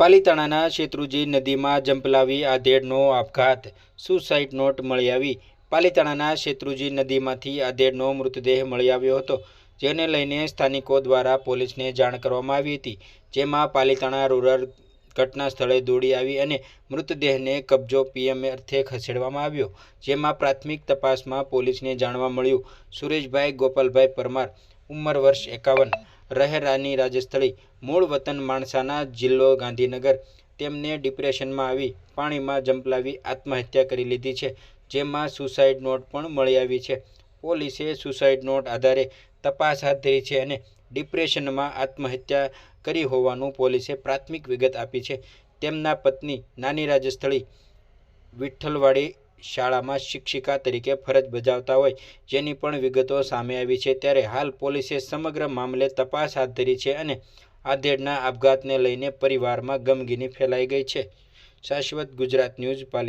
પાલીતાણાના શેત્રુજી નદીમાં જંપલાવી આધેડનો આપઘાત. Suicide not મળી આવી. પાલીતાણાના શેત્રુજી નદીમાંથી આધેડનો મૃતદેહ મળી આવ્યો હતો, જેને લઈને સ્થાનિકો દ્વારા પોલીસને જાણ કરવામાં આવી હતી, જેમાં પાલીતાણા રૂરલ ઘટના સ્થળે દોડી આવી અને મૃતદેહને કબજો પીએમ અર્થે ખસેડવામાં આવ્યો, જેમાં પ્રાથમિક તપાસમાં પોલીસને જાણવા મળ્યું. સુરેશભાઈ ગોપાલભાઈ પરમાર, ઉંમર વર્ષ એકાવન. રહે રાની રાજસ્થળી મૂળ વતન માણસાના જિલ્લો ગાંધીનગર. તેમને ડિપ્રેશનમાં આવી પાણીમાં જંપલાવી આત્મહત્યા કરી લીધી છે. જેમાં સુસાઇડ નોટ પણ મળી આવી છે. પોલીસે સુસાઇડ નોટ આધારે તપાસ હાથ ધરી છે અને ડિપ્રેશનમાં આત્મહત્યા કરી હોવાનું પોલીસે પ્રાથમિક વિગત આપી છે. તેમના પત્ની નાની રાજસ્થળી વિઠ્ઠલવાડી શાળામાં શિક્ષિકા તરીકે ફરજ બજાવતા હોય, જેની પણ વિગતો સામે આવી છે ત્યારે હાલ પોલીસે સમગ્ર મામલે તપાસ હાથ ધરી છે અને આધેડના આપઘાતને લઈને પરિવારમાં ગમગીની ફેલાઈ ગઈ છે. શાશ્વત ગુજરાત ન્યૂઝ પાલિતા